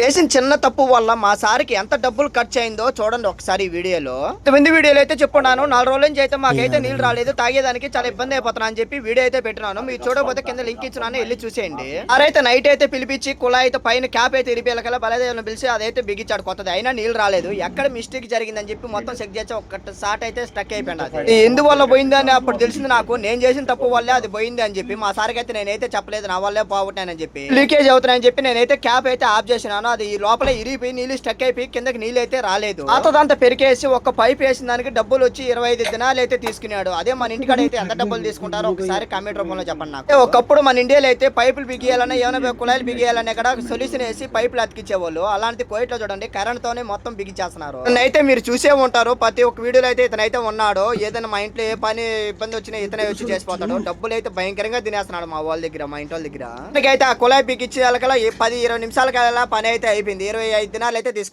చేసిన చిన్న తప్పు వల్ల మా సార్కి ఎంత డబ్బులు ఖర్చు అయిందో చూడండి ఒకసారి ఈ వీడియోలో. ఇంతమంది వీడియోలో అయితే చెప్పున్నాను. నాలుగు రోజుల నుంచి అయితే మాకైతే నీళ్ళు రాలేదు. తాగేదానికి చాలా ఇబ్బంది అయిపోతున్నా అని చెప్పి వీడియో అయితే పెట్టినాను. మీరు చూడకపోతే కింద లింక్ ఇచ్చినాను వెళ్ళి చూసేయండి. అయితే నైట్ అయితే పిలిపించి కుళాయి అయితే పైన క్యాప్ అయితే ఇరిపేలకల్లా బలదేవుని పిలిచి అదైతే బిగించాడు కొత్తది. అయినా నీళ్ళు రాలేదు. ఎక్కడ మిస్టేక్ జరిగిందని చెప్పి మొత్తం చెక్ చేసి ఒక సాట్ అయితే స్టక్ అయిపోయింది అది ఎందువల్ల పోయింది అని అప్పుడు తెలిసింది నాకు. నేను చేసిన తప్పు వల్లే అది పోయింది అని చెప్పి మా సార్కి అయితే నేనైతే చెప్పలేదు. నా వల్లే పోగొట్టానని చెప్పి. లీకేజ్ అవుతున్నాయని చెప్పి నేనైతే క్యాప్ అయితే ఆఫ్ చేసినాను. అది ఈ లోపల ఇరిగిపోయి నీళ్ళు స్టక్ అయిపోయి కిందకి నీళ్ళు అయితే రాలేదు పాతదంతా పెరికేసి ఒక పైప్ వేసిన దానికి డబ్బులు వచ్చి ఇరవై ఐదు దినాలు అయితే తీసుకున్నాడు. అదే మన ఇంటికాడ అయితే ఎంత డబ్బులు తీసుకుంటారో ఒకసారి కామెంట్ రూపంలో చెప్పండి నాకు. ఒకప్పుడు మన ఇండియాలో అయితే పైపులు బిగియాలన్నా ఏమైనా కుళాయిలు బిగియాలన్నా ఇక్కడ సొల్యూషన్ వేసి పైపులు అతికించేవాళ్ళు అలాంటి కోయిట్లో చూడండి కరెంట్ తోనే మొత్తం బిగించేస్తున్నారు అయితే మీరు చూసే ఉంటారు. ప్రతి ఒక్క వీడియోలో అయితే ఇతనైతే ఉన్నాడు. ఏదైనా మా ఇంట్లో ఏ పని ఇబ్బంది వచ్చినా ఇతనే వచ్చి చేసిపోతాడు. డబ్బులు అయితే భయంకరంగా తినేస్తున్నాడు మా వాళ్ళ దగ్గర మా ఇంటి వాళ్ళ దగ్గర. అయితే ఆ కుళాయి బిగించే పది ఇరవై నిమిషాలకల్లా పని అయితే అయిపోయింది. ఇరవై ఐదు దినాలు అయితే తీసుకు